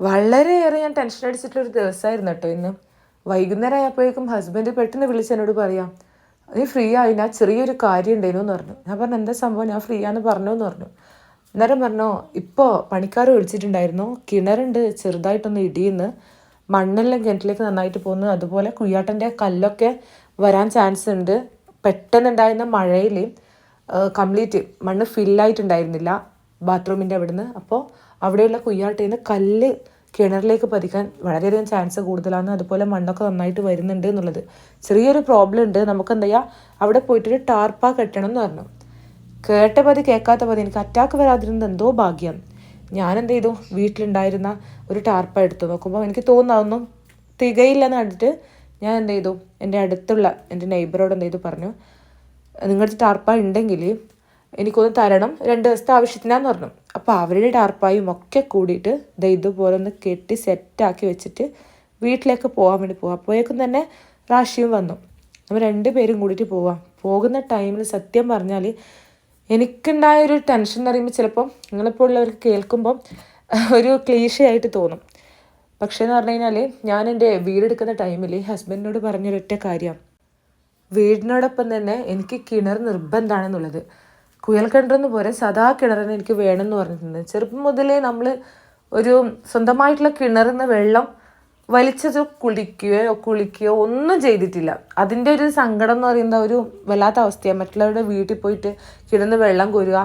വളരെയേറെ ഞാൻ ടെൻഷൻ അടിച്ചിട്ടുള്ളൊരു ദിവസമായിരുന്നു കേട്ടോ ഇന്ന്. വൈകുന്നേരം ആയപ്പോഴേക്കും ഹസ്ബൻഡ് പെട്ടെന്ന് വിളിച്ച് എന്നോട് പറയാം നീ ഫ്രീ ആയി ഞാൻ ചെറിയൊരു കാര്യം ഉണ്ടായിരുന്നു എന്ന് പറഞ്ഞു. ഞാൻ പറഞ്ഞു എന്താ സംഭവം? ഞാൻ ഫ്രീ ആണെന്ന് പറഞ്ഞു എന്ന് പറഞ്ഞു. അന്നേരം പറഞ്ഞു ഇപ്പോൾ പണിക്കാർ വിളിച്ചിട്ടുണ്ടായിരുന്നു. കിണറുണ്ട് ചെറുതായിട്ടൊന്ന് ഇടിയുന്നു. മണ്ണെല്ലാം കിണറ്റിലേക്ക് നന്നായിട്ട് പോകുന്നു. അതുപോലെ കുയ്യാട്ടന്റെ കല്ലൊക്കെ വരാൻ ചാൻസ് ഉണ്ട്. പെട്ടെന്ന് പെട്ടെന്നുണ്ടായിരുന്ന മഴയിൽ കംപ്ലീറ്റ് മണ്ണ് ഫില്ലായിട്ടുണ്ടായിരുന്നില്ല ബാത്റൂമിന്റെ അവിടുന്ന്. അപ്പോൾ അവിടെയുള്ള കുയ്യാട്ടയിൽ നിന്ന് കല്ല് കിണറിലേക്ക് പതിക്കാൻ വളരെയധികം ചാൻസ് കൂടുതലാണ്. അതുപോലെ മണ്ണൊക്കെ നന്നായിട്ട് വരുന്നുണ്ട് എന്നുള്ളത്. ചെറിയൊരു പ്രോബ്ലം ഉണ്ട്. നമുക്ക് എന്താ ചെയ്യുക അവിടെ പോയിട്ടൊരു ടാർപ്പ കെട്ടണം എന്ന് പറഞ്ഞു. കേട്ട പതി കേൾക്കാത്ത പതി എനിക്ക് അറ്റാക്ക് വരാതിരുന്നത് എന്തോ ഭാഗ്യം. ഞാൻ എന്ത് ചെയ്തു വീട്ടിലുണ്ടായിരുന്ന ഒരു ടാർപ്പ എടുത്തു. നോക്കുമ്പോൾ എനിക്ക് തോന്നുന്നതൊന്നും തികയില്ലെന്ന് കണ്ടിട്ട് ഞാൻ എന്ത് ചെയ്തു എന്റെ അടുത്തുള്ള എന്റെ നെയ്ബറോട് എന്ത് ചെയ്തു പറഞ്ഞു നിങ്ങളുടെ ടാർപ്പ ഉണ്ടെങ്കിൽ എനിക്കൊന്ന് തരണം. രണ്ട് ദിവസത്തെ ആവശ്യത്തിനാന്ന് പറഞ്ഞു. അപ്പോൾ അവരുടെ ടാർപ്പായും ഒക്കെ കൂടിയിട്ട് ദേ ഇതുപോലെ ഒന്ന് കെട്ടി സെറ്റാക്കി വെച്ചിട്ട് വീട്ടിലേക്ക് പോകാൻ വേണ്ടി പോവാം. അപ്പോഴേക്കും തന്നെ റാഷിയും വന്നു. നമ്മൾ രണ്ട് പേരും കൂടിയിട്ട് പോവാം. പോകുന്ന ടൈമിൽ സത്യം പറഞ്ഞാൽ എനിക്കുണ്ടായ ഒരു ടെൻഷൻ എന്ന് പറയുമ്പോൾ ചിലപ്പം നിങ്ങളിപ്പോൾ ഉള്ളവർക്ക് കേൾക്കുമ്പം ഒരു ക്ലീശയായിട്ട് തോന്നും. പക്ഷേ എന്ന് പറഞ്ഞു കഴിഞ്ഞാൽ ഞാൻ എന്റെ വീടെടുക്കുന്ന ടൈമിൽ ഹസ്ബൻഡിനോട് പറഞ്ഞൊരൊറ്റ കാര്യം. വീടിനോടൊപ്പം തന്നെ എനിക്ക് കിണർ നിർബന്ധമാണെന്നുള്ളത്. കുയൽ കിണറെന്ന് പോരെ സദാ കിണറിന് എനിക്ക് വേണമെന്ന് പറഞ്ഞിട്ടുണ്ട്. ചെറുപ്പം മുതലേ നമ്മൾ ഒരു സ്വന്തമായിട്ടുള്ള കിണറിൽ നിന്ന് വെള്ളം വലിച്ചത് കുളിക്കുകയോ കുളിക്കുകയോ ഒന്നും ചെയ്തിട്ടില്ല. അതിന്റെ ഒരു സങ്കടം എന്ന് പറയുന്ന ഒരു വല്ലാത്ത അവസ്ഥയാണ്. മറ്റുള്ളവരുടെ വീട്ടിൽ പോയിട്ട് കിണറിന് വെള്ളം കോരുക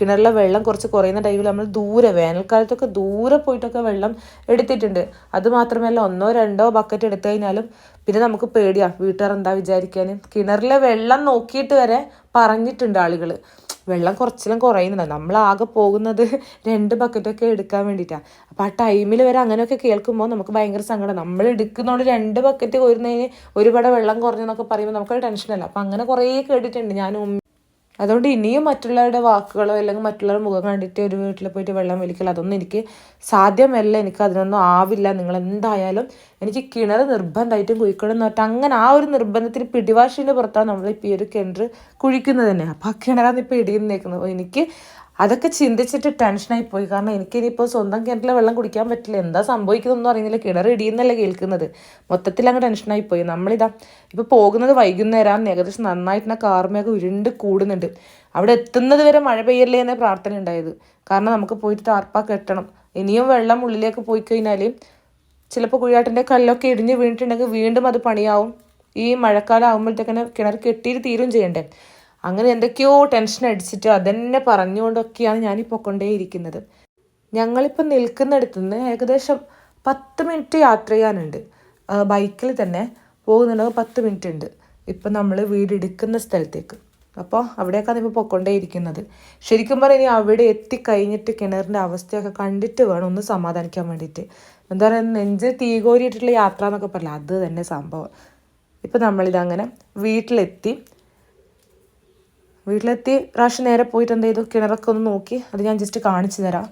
കിണറിലെ വെള്ളം കുറച്ച് കുറയുന്ന ടൈമിൽ നമ്മൾ ദൂരെ വേനൽക്കാലത്തൊക്കെ ദൂരെ പോയിട്ടൊക്കെ വെള്ളം എടുത്തിട്ടുണ്ട്. അത് മാത്രമല്ല ഒന്നോ രണ്ടോ ബക്കറ്റ് എടുത്തു കഴിഞ്ഞാലും പിന്നെ നമുക്ക് പേടിയാണ് വീട്ടുകാർ എന്താ വിചാരിക്കാൻ കിണറിലെ വെള്ളം നോക്കിയിട്ട് വരെ പറഞ്ഞിട്ടുണ്ട് ആളുകൾ വെള്ളം കുറച്ചെല്ലാം നമ്മൾ ആകെ പോകുന്നത് രണ്ട് ബക്കറ്റൊക്കെ എടുക്കാൻ വേണ്ടിയിട്ടാണ് അപ്പോൾ ആ ടൈമിൽ വരെ അങ്ങനെയൊക്കെ കേൾക്കുമ്പോൾ നമുക്ക് ഭയങ്കര സങ്കടം. നമ്മൾ എടുക്കുന്നതുകൊണ്ട് രണ്ട് ബക്കറ്റ് കോരുന്നതിന് ഒരുപാട് വെള്ളം കുറഞ്ഞെന്നൊക്കെ പറയുമ്പോൾ നമുക്കൊരു ടെൻഷനല്ല. അപ്പോൾ അങ്ങനെ കുറേ കേട്ടിട്ടുണ്ട്. ഉമ്മ അതുകൊണ്ട് ഇനിയും മറ്റുള്ളവരുടെ വാക്കുകളോ അല്ലെങ്കിൽ മറ്റുള്ളവരുടെ മുഖം കണ്ടിട്ട് ഒരു വീട്ടിൽ പോയിട്ട് വെള്ളം വലിക്കൽ അതൊന്നും എനിക്ക് സാധ്യമല്ല. എനിക്ക് അതിനൊന്നും ആവില്ല. നിങ്ങൾ എന്തായാലും എനിക്ക് കിണർ നിർബന്ധമായിട്ടും കുഴിക്കണം എന്ന് പറഞ്ഞാൽ അങ്ങനെ ആ ഒരു നിർബന്ധത്തിന് പിടിവാശിന്റെ പുറത്താണ് നമ്മളിപ്പോൾ ഈ ഒരു കിണർ കുഴിക്കുന്നത് തന്നെ. അപ്പോൾ ആ കിണറാണ് ഇപ്പോൾ ഇടിയുന്നേക്കുന്നത്. എനിക്ക് അതൊക്കെ ചിന്തിച്ചിട്ട് ടെൻഷനായി പോയി. കാരണം എനിക്ക് ഇനിയിപ്പോൾ സ്വന്തം കിണറ്റിലെ വെള്ളം കുടിക്കാൻ പറ്റില്ല. എന്താ സംഭവിക്കുന്നൊന്നും അറിയുന്നില്ല. കിണർ ഇടിയെന്നല്ലേ കേൾക്കുന്നത്. മൊത്തത്തിൽ അങ്ങ് ടെൻഷനായി പോയി. നമ്മളിതാ ഇപ്പോൾ പോകുന്നത് വൈകുന്നേരം. ഏകദേശം നന്നായിട്ടുള്ള കാർമയൊക്കെ ഉരുണ്ട് കൂടുന്നുണ്ട്. അവിടെ എത്തുന്നത് വരെ മഴ പെയ്യല്ലേ എന്ന പ്രാർത്ഥന ഉണ്ടായത്. കാരണം നമുക്ക് പോയിട്ട് ടാർപ്പ കെട്ടണം ഇനിയും വെള്ളം ഉള്ളിലേക്ക് പോയി കഴിഞ്ഞാൽ ചിലപ്പോൾ കുഴിയാട്ടിന്റെ കല്ലൊക്കെ ഇടിഞ്ഞ് വീണിട്ടുണ്ടെങ്കിൽ വീണ്ടും അത് പണിയാവും. ഈ മഴക്കാലം ആകുമ്പോഴത്തേക്കിനെ കിണർ കെട്ടിയിട്ട് തീരും ചെയ്യണ്ടേ. അങ്ങനെ എന്തൊക്കെയോ ടെൻഷൻ അടിച്ചിട്ട് അതന്നെ പറഞ്ഞുകൊണ്ടൊക്കെയാണ് ഞാനിപ്പോൾ കൊണ്ടേയിരിക്കുന്നത്. ഞങ്ങളിപ്പോൾ നിൽക്കുന്നിടത്തു നിന്ന് ഏകദേശം പത്ത് മിനിറ്റ് യാത്ര ചെയ്യാനുണ്ട്. ബൈക്കിൽ തന്നെ പോകുന്നുണ്ടെങ്കിൽ പത്ത് മിനിറ്റ് ഉണ്ട്. ഇപ്പം നമ്മൾ വീടെടുക്കുന്ന സ്ഥലത്തേക്ക്. അപ്പോൾ അവിടേക്കാണ് ഇപ്പോൾ പൊക്കൊണ്ടേയിരിക്കുന്നത് ശരിക്കും പറഞ്ഞാൽ ഇനി അവിടെ എത്തിക്കഴിഞ്ഞിട്ട് കിണറിന്റെ അവസ്ഥയൊക്കെ കണ്ടിട്ട് വേണം ഒന്ന് സമാധാനിക്കാൻ വേണ്ടിയിട്ട്. എന്താ പറയുക നെഞ്ച് തീകോരിയിട്ടുള്ള യാത്ര എന്നൊക്കെ പറയില്ല അത് തന്നെ സംഭവം. ഇപ്പം നമ്മളിതങ്ങനെ വീട്ടിലെത്തി. വീട്ടിലെത്തി പ്രാവശ്യം നേരെ പോയിട്ട് എന്ത് ചെയ്തു? കിണറൊക്കെ ഒന്ന് നോക്കി. അത് ഞാൻ ജസ്റ്റ് കാണിച്ചു തരാം.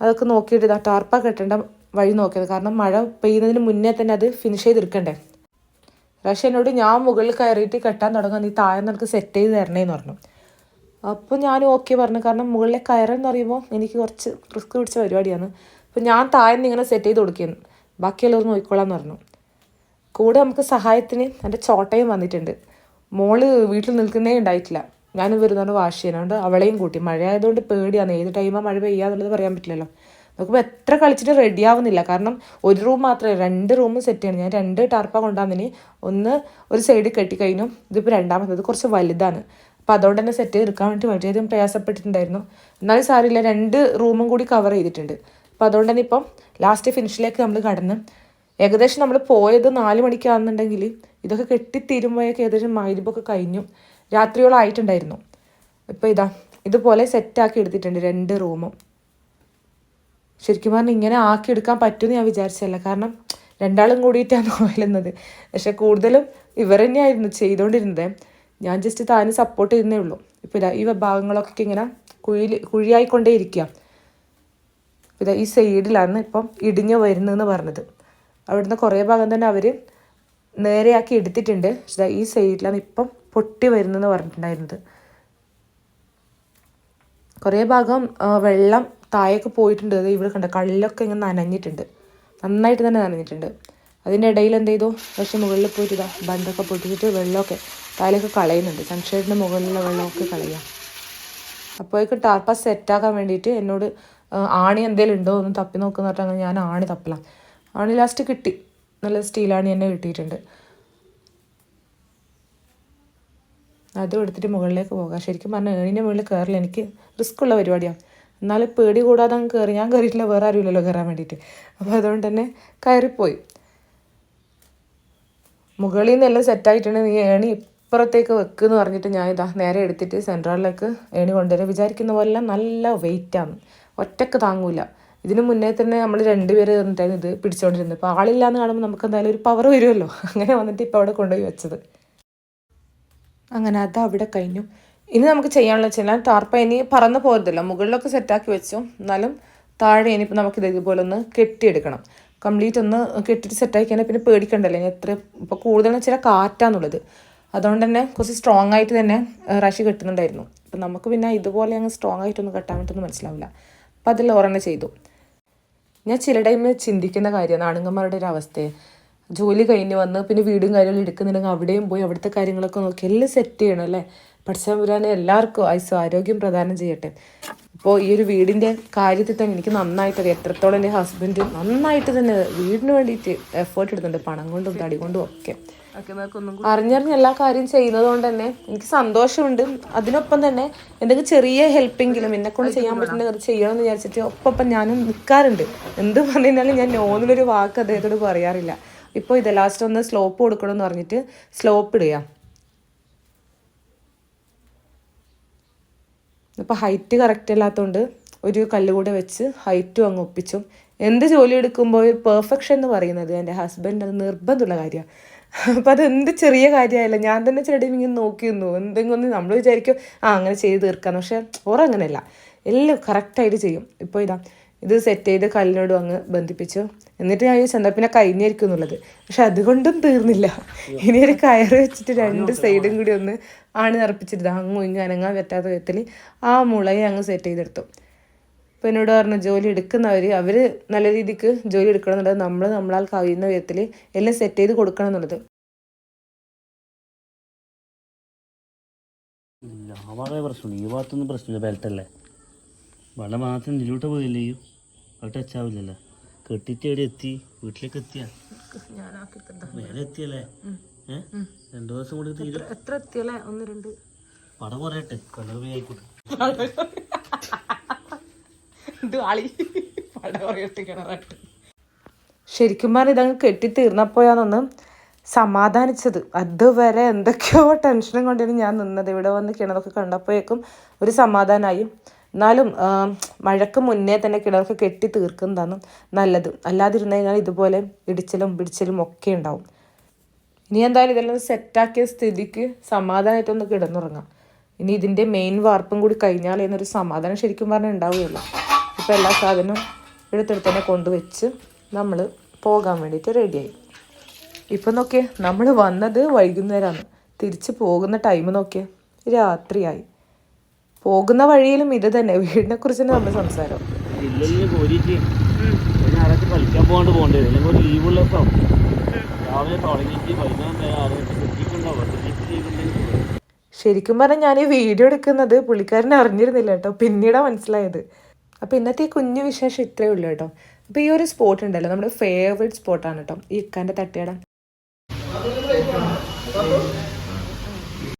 അതൊക്കെ നോക്കിയിട്ട് ഇതാ ടാർപ്പ കെട്ടേണ്ട വഴി നോക്കിയത്. കാരണം മഴ പെയ്യുന്നതിന് മുന്നേ തന്നെ അത് ഫിനിഷ് ചെയ്തെടുക്കണ്ടേ പ്രാവശ്യം എന്നോട് ഞാൻ മുകളിൽ കയറിയിട്ട് കെട്ടാൻ തുടങ്ങാൻ നീ താഴെ നിനക്ക് സെറ്റ് ചെയ്ത് തരണേന്ന് പറഞ്ഞു. അപ്പോൾ ഞാൻ ഓക്കെ പറഞ്ഞു. കാരണം മുകളിലെ കയറെന്ന് പറയുമ്പോൾ എനിക്ക് കുറച്ച് റിസ്ക് പിടിച്ച പരിപാടിയാണ്. അപ്പോൾ ഞാൻ താഴെ നിന്ന് ഇങ്ങനെ സെറ്റ് ചെയ്ത് കൊടുക്കുന്നു ബാക്കിയുള്ളവർ നോക്കിക്കോളാന്ന് പറഞ്ഞു. കൂടെ നമുക്ക് സഹായത്തിന് എന്റെ ചോട്ടയും വന്നിട്ടുണ്ട്. മോൾ വീട്ടിൽ നിൽക്കുന്നേ ഉണ്ടായിട്ടില്ല. ഞാനും വരുന്നതുകൊണ്ട് വാഷ് ചെയ്യാനുണ്ട് അവളെയും കൂട്ടി. മഴ ആയതുകൊണ്ട് പേടിയാണ്. ഏത് ടൈമാണ് മഴ പെയ്യാന്നുള്ളത് പറയാൻ പറ്റില്ലല്ലോ. നോക്കുമ്പോൾ എത്ര കളിച്ചിട്ട് റെഡി ആവുന്നില്ല. കാരണം ഒരു റൂം മാത്രമേ രണ്ട് റൂമും സെറ്റ് ചെയ്യണം. ഞാൻ രണ്ട് ടാർപ്പ കൊണ്ടുവന്നിന് ഒന്ന് ഒരു സൈഡിൽ കെട്ടി കഴിഞ്ഞു. ഇതിപ്പോൾ രണ്ടാമത്തത് കുറച്ച് വലുതാണ്. അപ്പോൾ അതുകൊണ്ട് തന്നെ സെറ്റ് ചെയ്തെടുക്കാൻ വേണ്ടി വളരെയധികം പ്രയാസപ്പെട്ടിട്ടുണ്ടായിരുന്നു. എന്നാലും സാരില്ല രണ്ട് റൂമും കൂടി കവർ ചെയ്തിട്ടുണ്ട്. അപ്പോൾ അതുകൊണ്ട് തന്നെ ഇപ്പം ലാസ്റ്റ് ഫിനിഷിലേക്ക് നമ്മൾ കടന്ന്. ഏകദേശം നമ്മൾ പോയത് നാല് മണിക്കാണെന്നുണ്ടെങ്കിൽ ഇതൊക്കെ കെട്ടിത്തീരുമ്പോഴേക്ക് ഏകദേശം മൈലിബൊക്കെ കഴിഞ്ഞു. രാത്രിയോളം ആയിട്ടുണ്ടായിരുന്നു ഇപ്പോൾ ഇതാ ഇതുപോലെ സെറ്റാക്കി എടുത്തിട്ടുണ്ട് രണ്ട് റൂമും. ശരിക്കും പറഞ്ഞാൽ ഇങ്ങനെ ആക്കി എടുക്കാൻ പറ്റുമെന്ന് ഞാൻ വിചാരിച്ചല്ല കാരണം രണ്ടാളും കൂടിയിട്ടാണ് പോയിരുന്നത്. പക്ഷെ കൂടുതലും ഇവർ തന്നെയായിരുന്നു ചെയ്തുകൊണ്ടിരുന്നത് ഞാൻ ജസ്റ്റ് താന് സപ്പോർട്ട് ചെയ്യുന്നേ ഉള്ളൂ. ഇപ്പോൾ ഇതാ ഈ ഭാഗങ്ങളൊക്കെ ഇങ്ങനെ കുഴിയിൽ കുഴിയായിക്കൊണ്ടേ ഇരിക്കുക ഇതാ ഈ സൈഡിലാണ് ഇപ്പം ഇടിഞ്ഞു വരുന്നതെന്ന് പറഞ്ഞത്. അവിടുന്ന് കുറേ ഭാഗം തന്നെ അവർ നേരെയാക്കി എടുത്തിട്ടുണ്ട്. പക്ഷേ ഈ സൈഡിലാണ് ഇപ്പം പൊട്ടി വരുന്നതെന്ന് പറഞ്ഞിട്ടുണ്ടായിരുന്നത്. കുറേ ഭാഗം വെള്ളം താഴേക്ക് പോയിട്ടുണ്ട്. അത് ഇവിടെ കണ്ട കല്ലൊക്കെ ഇങ്ങനെ നനഞ്ഞിട്ടുണ്ട്. നന്നായിട്ട് തന്നെ നനഞ്ഞിട്ടുണ്ട്. അതിന്റെ ഇടയിൽ എന്ത് ചെയ്തു? പക്ഷേ മുകളിൽ പോയിട്ട് ഇതാ ബണ്ടൊക്കെ പൊട്ടിച്ചിട്ട് വെള്ളമൊക്കെ താഴേക്ക് കളയുന്നുണ്ട്. സൺഷെയ്ഡിന്റെ മുകളിലുള്ള വെള്ളമൊക്കെ കളയുക. അപ്പോഴേക്കും ടാർപ്പ സെറ്റാക്കാൻ വേണ്ടിയിട്ട് എന്നോട് ആണി എന്തെങ്കിലും ഉണ്ടോ? എന്ന് തപ്പി നോക്കുന്ന പറഞ്ഞാൽ ഞാൻ ആണി തപ്പലാം. ആണി ലാസ്റ്റ് കിട്ടി. നല്ല സ്റ്റീലാണി തന്നെ കിട്ടിയിട്ടുണ്ട്. അതും എടുത്തിട്ട് മുകളിലേക്ക് പോകാം. ശരിക്കും പറഞ്ഞാൽ ഏണിന്റെ മുകളിൽ കയറില്ല എനിക്ക് റിസ്ക് ഉള്ള പരിപാടിയാണ്. എന്നാലും പേടി കൂടാതെ അങ്ങ് കയറി ഞാൻ കയറിയിട്ടില്ല വേറെ ആരുമില്ലല്ലോ കയറാൻ വേണ്ടിയിട്ട്. അപ്പോൾ അതുകൊണ്ട് തന്നെ കയറിപ്പോയി. മുകളിൽ നിന്നെല്ലാം നീ ഏണി ഇപ്പുറത്തേക്ക് വെക്കുന്ന് പറഞ്ഞിട്ട് ഞാൻ ഇതാ നേരെ എടുത്തിട്ട് സെൻട്രലിലേക്ക് ഏണി കൊണ്ടുവരാം വിചാരിക്കുന്ന പോലെ നല്ല വെയിറ്റാണ് ഒറ്റയ്ക്ക് താങ്ങൂല. ഇതിന് മുന്നേ തന്നെ നമ്മൾ രണ്ടുപേര് ഇരുന്നിട്ടായിരുന്നു ഇത് പിടിച്ചുകൊണ്ടിരുന്നത് അപ്പോൾ ആളില്ലാന്ന് കാണുമ്പോൾ നമുക്ക് എന്തായാലും ഒരു പവർ വരുമല്ലോ. അങ്ങനെ വന്നിട്ട് ഇപ്പോൾ അവിടെ കൊണ്ടുപോയി വെച്ചത്. അങ്ങനെ അത് അവിടെ കഴിഞ്ഞു. ഇനി നമുക്ക് ചെയ്യാനുള്ള വെച്ചാൽ ടാർപ്പ ഇനി പറന്ന് പോരുതല്ലോ. മുകളിലൊക്കെ സെറ്റാക്കി വെച്ചു. എന്നാലും താഴെ ഇനിയിപ്പോൾ നമുക്ക് ഇതേപോലെ ഒന്ന് കെട്ടിയെടുക്കണം. കംപ്ലീറ്റ് ഒന്ന് കെട്ടിയിട്ട് സെറ്റാക്കി കഴിഞ്ഞാൽ പിന്നെ പേടിക്കണ്ടല്ലോ. ഇനി എത്ര ഇപ്പോൾ കൂടുതലെന്ന് വെച്ചാൽ കാറ്റാന്നുള്ളത്. അതുകൊണ്ട് തന്നെ കുറച്ച് സ്ട്രോങ് ആയിട്ട് തന്നെ റഷി കെട്ടുന്നുണ്ടായിരുന്നു. അപ്പം നമുക്ക് പിന്നെ ഇതുപോലെ അങ്ങ് സ്ട്രോങ് ആയിട്ടൊന്നും കെട്ടാൻ പറ്റുമെന്ന് മനസ്സിലാവില്ല. അപ്പം അതിൽ ഓരെണ്ണം ചെയ്തു. ഞാൻ ചില ടൈമിൽ ചിന്തിക്കുന്ന കാര്യമാണ് ആണുങ്ങന്മാരുടെ ഒരു അവസ്ഥയെ. ജോലി കഴിഞ്ഞ് വന്ന് പിന്നെ വീടും കാര്യങ്ങളും എടുക്കുന്നുണ്ടെങ്കിൽ അവിടെയും പോയി അവിടുത്തെ കാര്യങ്ങളൊക്കെ നോക്കി എല്ലാം സെറ്റ് ചെയ്യണം അല്ലേ? പഠിച്ചവരാണ് എല്ലാവർക്കും ആയുസ് ആരോഗ്യം പ്രദാനം ചെയ്യട്ടെ. ഇപ്പോൾ ഈ ഒരു വീടിന്റെ കാര്യത്തിൽ തന്നെ എനിക്ക് നന്നായിട്ട് അറിയാം എത്രത്തോളം എന്റെ ഹസ്ബൻഡ് നന്നായിട്ട് തന്നെ വീടിന് വേണ്ടിയിട്ട് എഫേർട്ട് എടുക്കുന്നുണ്ട് പണം കൊണ്ടും തടി കൊണ്ടും ഒക്കെ. അറിഞ്ഞറിഞ്ഞ് എല്ലാ കാര്യം ചെയ്യുന്നത് കൊണ്ട് തന്നെ എനിക്ക് സന്തോഷമുണ്ട്. അതിനൊപ്പം തന്നെ എന്തെങ്കിലും ചെറിയ ഹെൽപ്പെങ്കിലും എന്നെ കൊണ്ട് ചെയ്യാൻ പറ്റുന്ന അത് ചെയ്യണമെന്ന് വിചാരിച്ചിട്ട് ഒപ്പം ഞാനും നിൽക്കാറുണ്ട് എന്ത് പറഞ്ഞാലും ഞാൻ നോന്നിലൊരു വാക്ക് അദ്ദേഹത്തോട് പറയാറില്ല. ഇപ്പോൾ ഇത് ലാസ്റ്റ് ഒന്ന് സ്ലോപ്പ് കൊടുക്കണമെന്ന് പറഞ്ഞിട്ട് സ്ലോപ്പ് ഇടുക. അപ്പോൾ ഹൈറ്റ് കറക്റ്റ് അല്ലാത്തതുകൊണ്ട് ഒരു കല്ല് കൂടെ വെച്ച് ഹൈറ്റും അങ്ങ് ഒപ്പിച്ചു. എന്ത് ജോലി എടുക്കുമ്പോൾ പെർഫെക്ഷൻ എന്ന് പറയുന്നത് എന്റെ ഹസ്ബൻഡ് അത് നിർബന്ധമുള്ള കാര്യമാണ്. അപ്പം അത് എന്ത് ചെറിയ കാര്യമായില്ല ഞാൻ തന്നെ ചെടി ഇങ്ങനെ നോക്കി നിന്നു. എന്തെങ്കിലും നമ്മൾ വിചാരിക്കും ആ അങ്ങനെ ചെയ്ത് തീർക്കാന്ന്. പക്ഷേ ഓറങ്ങനെയല്ല എല്ലാം കറക്റ്റായിട്ട് ചെയ്യും. ഇപ്പോൾ ഇതാ ഇത് സെറ്റ് ചെയ്ത് കല്ലിനോട് അങ്ങ് ബന്ധിപ്പിച്ചു. എന്നിട്ട് ഞാൻ ചോദിച്ചു എന്താ പിന്നെ കഴിഞ്ഞായിരിക്കും എന്നുള്ളത്. പക്ഷെ അതുകൊണ്ടും തീർന്നില്ല. ഇനി ഒരു കയറ് വെച്ചിട്ട് രണ്ട് സൈഡും കൂടി ഒന്ന് ആണ് നിറപ്പിച്ചിട്ട് അങ്ങും ഇങ്ങും അനങ്ങാൻ പറ്റാത്ത വിധത്തിൽ ആ മുളയെ അങ്ങ് സെറ്റ് ചെയ്തെടുത്തു. അപ്പോൾ എന്നോട് പറഞ്ഞു ജോലി എടുക്കുന്നവർ അവർ നല്ല രീതിക്ക് ജോലി എടുക്കണം എന്നുള്ളത് നമ്മൾ നമ്മളാൽ കഴിയുന്ന വിധത്തിൽ എല്ലാം സെറ്റ് ചെയ്ത് കൊടുക്കണം എന്നുള്ളത്. വളരെ പ്രശ്നമുണ്ട് ഈ ഭാഗത്തൊന്നും പ്രശ്നമില്ല ബെൽറ്റല്ലേ വളരെ മാത്രം ഇതിലോട്ട് പോയില്ലേ? അത് ടച്ച് ആവില്ലല്ലോ. കെട്ടിട്ട് എവിടെ എത്തി? വീട്ടിലേക്ക് എത്തിയാ? വേറെ എത്തിയല്ലേ? രണ്ടു ദിവസം കൂടി തീരും. എത്ര എത്തിയല്ലേ? ഒന്ന് രണ്ട്. പട പറയട്ടെ ആയിക്കോട്ടെ. ശരിക്കും പറഞ്ഞാൽ ഇതങ്ങ് കെട്ടി തീർന്നപ്പോയാന്നൊന്ന് സമാധാനിച്ചത്. അതുവരെ എന്തൊക്കെയോ ടെൻഷനും കൊണ്ടാണ് ഞാൻ നിന്നത്. ഇവിടെ വന്ന് കിണറൊക്കെ കണ്ടപ്പോഴേക്കും ഒരു സമാധാനമായി എന്നാലും മഴക്ക് മുന്നേ തന്നെ കിണറൊക്കെ കെട്ടി തീർക്കുന്നതാണ് നല്ലത്. അല്ലാതിരുന്നു കഴിഞ്ഞാൽ ഇതുപോലെ ഇടിച്ചലും പിടിച്ചലും ഒക്കെ ഉണ്ടാവും. ഇനി എന്തായാലും ഇതെല്ലാം സെറ്റാക്കിയ സ്ഥിതിക്ക് സമാധാനമായിട്ടൊന്ന് കിടന്നുറങ്ങാം. ഇനി ഇതിന്റെ മെയിൻ വാർപ്പും കൂടി കഴിഞ്ഞാൽ എന്നൊരു സമാധാനം ശരിക്കും പറഞ്ഞാൽ ഉണ്ടാവുകയില്ല ഇപ്പം എല്ലാ സാധനവും എടുത്തെടുത്ത് തന്നെ കൊണ്ടുവച്ച് നമ്മൾ പോകാൻ വേണ്ടിയിട്ട് റെഡിയായി ഇപ്പം നോക്കിയേ നമ്മൾ വന്നത് വൈകുന്നേരമാണ് തിരിച്ച് പോകുന്ന ടൈം നോക്കിയേ രാത്രിയായി. പോകുന്ന വഴിയിലും ഇത് തന്നെ. വീടിനെ കുറിച്ച് തന്നെ നമ്മൾ സംസാരം കളിക്കാൻ പോകാണ്ട് പോകേണ്ടി? അല്ലെങ്കിൽ ലീവുള്ളപ്പോ രാവിലെ തുടങ്ങിയിട്ട് വൈകുന്നേരം വരെ ആറ് എത്തിയിട്ടുണ്ടാവും എത്തിയിട്ട് ചെയ്തിട്ടുണ്ടെങ്കിൽ ശരിക്കും പറഞ്ഞാൽ ഞാൻ ഈ വീഡിയോ എടുക്കുന്നത് പുള്ളിക്കാരൻ അറിഞ്ഞിരുന്നില്ല കേട്ടോ. പിന്നീടാണ് മനസ്സിലായത്. അപ്പോൾ ഇന്നത്തെ ഈ കുഞ്ഞു വിശേഷം ഇത്രയേ ഉള്ളൂ കേട്ടോ. അപ്പോൾ ഈ ഒരു സ്പോട്ട് ഉണ്ടല്ലോ നമ്മുടെ ഫേവറേറ്റ് സ്പോട്ടാണ് കേട്ടോ. ഈ ഇക്കാന്റെ തട്ടുകട.